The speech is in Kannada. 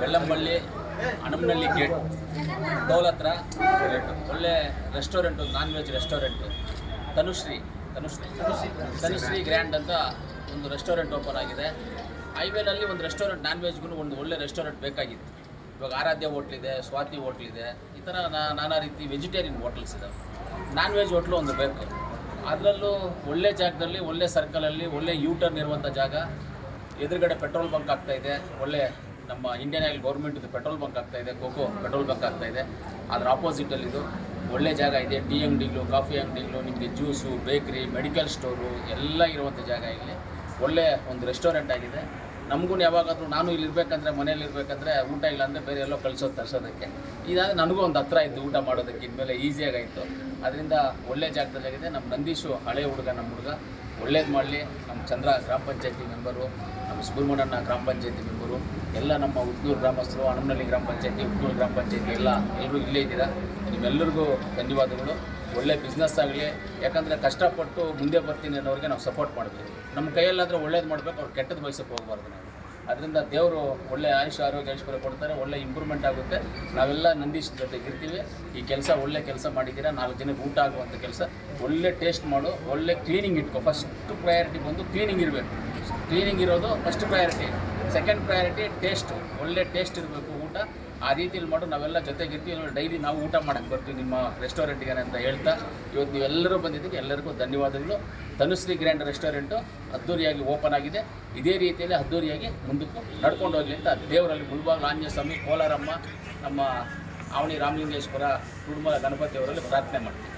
ಬೆಳ್ಳಂಬಳ್ಳಿ ಹಣಮನಹಳ್ಳಿ ಗೇಟ್ ಹತ್ರ. ಒಳ್ಳೆ restaurant non veg restaurant Tanushree Tanushree. Tanushree. Grand ಅಂತ ಒಂದು ರೆಸ್ಟೋರೆಂಟ್ ಓಪನ್ ಆಗಿದೆ. ಹೈವೇನಲ್ಲಿ ಒಂದು ರೆಸ್ಟೋರೆಂಟ್ ನಾನ್ ವೆಜ್ಗೂ ಒಂದು ಒಳ್ಳೆ ರೆಸ್ಟೋರೆಂಟ್ ಬೇಕಾಗಿತ್ತು. ಇವಾಗ ಆರಾಧ್ಯ ಹೋಟ್ಲಿದೆ ಸ್ವಾತಿ ಹೋಟ್ಲಿದೆ ಈ ಥರ ನಾನಾ ರೀತಿ ವೆಜಿಟೇರಿಯನ್ ಹೋಟ್ಲ್ಸ್ ಇದೆ ನಾನ್ ವೆಜ್ ಹೋಟ್ಲು ಒಂದು ಬೇಕು. ಅದರಲ್ಲೂ ಒಳ್ಳೆ ಜಾಗದಲ್ಲಿ ಒಳ್ಳೆ ಸರ್ಕಲಲ್ಲಿ ಒಳ್ಳೆ ಯೂಟರ್ನ್ ಇರುವಂಥ ಜಾಗ. ಎದುರುಗಡೆ ಪೆಟ್ರೋಲ್ ಬಂಕ್ ಆಗ್ತಾ ಇದೆ. ಒಳ್ಳೆ ನಮ್ಮ Indian oil government petrol bunk ಆಗ್ತಾ ಇದೆ. ಕೋಕೋ ಪೆಟ್ರೋಲ್ ಬಂಕ್ ಆಗ್ತಾ ಇದೆ. ಅದರ ಆಪೋಸಿಟ್ ಅಲ್ಲಿ ಇದು ಒಳ್ಳೆ ಜಾಗ ಇದೆ. ಟೀ ಅಂಗಡಿಗಳು, ಕಾಫಿ ಅಂಗಡಿಗಳು, ನಿಮಗೆ ಜ್ಯೂಸು ಬೇಕ್ರಿ ಮೆಡಿಕಲ್ ಸ್ಟೋರು ಎಲ್ಲ ಇರುವಂಥ ಜಾಗ ಇಲ್ಲಿ. ಒಳ್ಳೆ ಒಂದು ರೆಸ್ಟೋರೆಂಟ್ ಆಗಿದೆ. ನಮಗೂ ಯಾವಾಗಾದರೂ ನಾನು ಇಲ್ಲಿರ್ಬೇಕಂದ್ರೆ ಮನೇಲಿ ಇರಬೇಕಂದ್ರೆ ಊಟ ಇಲ್ಲ ಅಂದರೆ ಬೇರೆ ಎಲ್ಲೋ ಕಳಿಸೋದು, ತರಿಸೋದಕ್ಕೆ. ಇದಾದರೆ ನನಗೂ ಒಂದು ಹತ್ರ ಇತ್ತು ಊಟ ಮಾಡೋದಕ್ಕೆ, ಇನ್ಮೇಲೆ ಈಸಿಯಾಗಾಯಿತು ಅದರಿಂದ ಒಳ್ಳೆ ಜಾಗದಲ್ಲಾಗಿದೆ ನಮ್ಮ ನಂದೀಶು ಹಳೆ ಹುಡುಗ ನಮ್ಮ ಹುಡುಗ. ಒಳ್ಳೇದು ಮಾಡಲಿ. ನಮ್ಮ ಚಂದ್ರ ಗ್ರಾಮ ಪಂಚಾಯತಿ ಮೆಂಬರು ನಮ್ಮ ಸುಬ್ರಹ್ಮಣ್ಯನ ಗ್ರಾಮ ಪಂಚಾಯತಿ ಮೆಂಬರು, ಎಲ್ಲ ನಮ್ಮ ಉದ್ನೂರು ಗ್ರಾಮಸ್ಥರು ಹಣಮನಹಳ್ಳಿ ಗ್ರಾಮ ಪಂಚಾಯತಿ ಉದ್ನೂರು ಗ್ರಾಮ ಪಂಚಾಯತಿ ಎಲ್ಲ ಎಲ್ಲರೂ ಇಲ್ಲೇ ಇದ್ದೀರಾ? ನಿಮ್ಮೆಲ್ಲರಿಗೂ ಧನ್ಯವಾದಗಳು. ಒಳ್ಳೆ ಬಿಸ್ನೆಸ್ ಆಗಲಿ, ಯಾಕಂದರೆ ಕಷ್ಟಪಟ್ಟು ಮುಂದೆ ಬರ್ತೀನಿ ಅನ್ನೋರಿಗೆ ನಾವು ಸಪೋರ್ಟ್ ಮಾಡಬೇಕು ನಮ್ಮ ಕೈಯಲ್ಲಾದರೆ ಒಳ್ಳೇದು ಮಾಡಬೇಕು, ಅವ್ರು ಕೆಟ್ಟದ್ದು ಬಯಸಕ್ಕೆ ಹೋಗಬಾರ್ದು ನಾವು. ಅದರಿಂದ ದೇವರು ಒಳ್ಳೆ ಆಯುಷ, ಆರೋಗ್ಯ ಐಶ್ವರ್ಯ ಕೊಡ್ತಾರೆ, ಒಳ್ಳೆ ಇಂಪ್ರೂವ್ಮೆಂಟ್ ಆಗುತ್ತೆ. ನಾವೆಲ್ಲ ನಂದೀಶ್ ಜೊತೆಗೆ ಇರ್ತೀವಿ. ಈ ಕೆಲಸ ಒಳ್ಳೆ ಕೆಲಸ ಮಾಡಿದ್ದೀರಾ, ನಾಲ್ಕು ಜನಕ್ಕೆ ಊಟ ಆಗುವಂಥ ಕೆಲಸ. ಒಳ್ಳೆ ಟೇಸ್ಟ್ ಮಾಡು, ಒಳ್ಳೆ ಕ್ಲೀನಿಂಗ್ ಇಟ್ಕೊ. ಫಸ್ಟ್ ಪ್ರಯಾರಿಟಿ ಬಂದು ಕ್ಲೀನಿಂಗ್ ಇರಬೇಕು. ಕ್ಲೀನಿಂಗ್ ಇರೋದು first priority second priority taste ಒಳ್ಳೆ ಟೇಸ್ಟ್ ಇರಬೇಕು ಊಟ. ಆ ರೀತಿಯಲ್ಲಿ ಮಾಡು, ನಾವೆಲ್ಲ ಜೊತೆಗಿರ್ತೀವಿ ಡೈಲಿ ನಾವು ಊಟ ಮಾಡೋಕ್ಕೆ ಬರ್ತೀವಿ ನಿಮ್ಮ ರೆಸ್ಟೋರೆಂಟ್ಗೆ ಅಂತ ಹೇಳ್ತಾ. ಇವತ್ತು ನೀವೆಲ್ಲರೂ ಬಂದಿದ್ದಕ್ಕೆ ಎಲ್ಲರಿಗೂ ಧನ್ಯವಾದಗಳು. ತನುಶ್ರೀ ಗ್ರ್ಯಾಂಡ್ ರೆಸ್ಟೋರೆಂಟು ಅದ್ದೂರಿಯಾಗಿ ಓಪನ್ ಆಗಿದೆ. ಇದೇ ರೀತಿಯಲ್ಲಿ ಅದ್ದೂರಿಯಾಗಿ ಮುಂದಕ್ಕೂ ನಡ್ಕೊಂಡು ಹೋಗಲಿ ಅಂತ ದೇವರಲ್ಲಿ ಮುಳ್ಬಾಗ ಆಂಜನೇಯ ಸ್ವಾಮಿ ಕೋಲಾರಮ್ಮ, ನಮ್ಮ ಆವಣಿ ರಾಮಲಿಂಗೇಶ್ವರ, ಕುಡುಮಲ ಗಣಪತಿ ಅವರಲ್ಲಿ ಪ್ರಾರ್ಥನೆ ಮಾಡ್ತೀವಿ.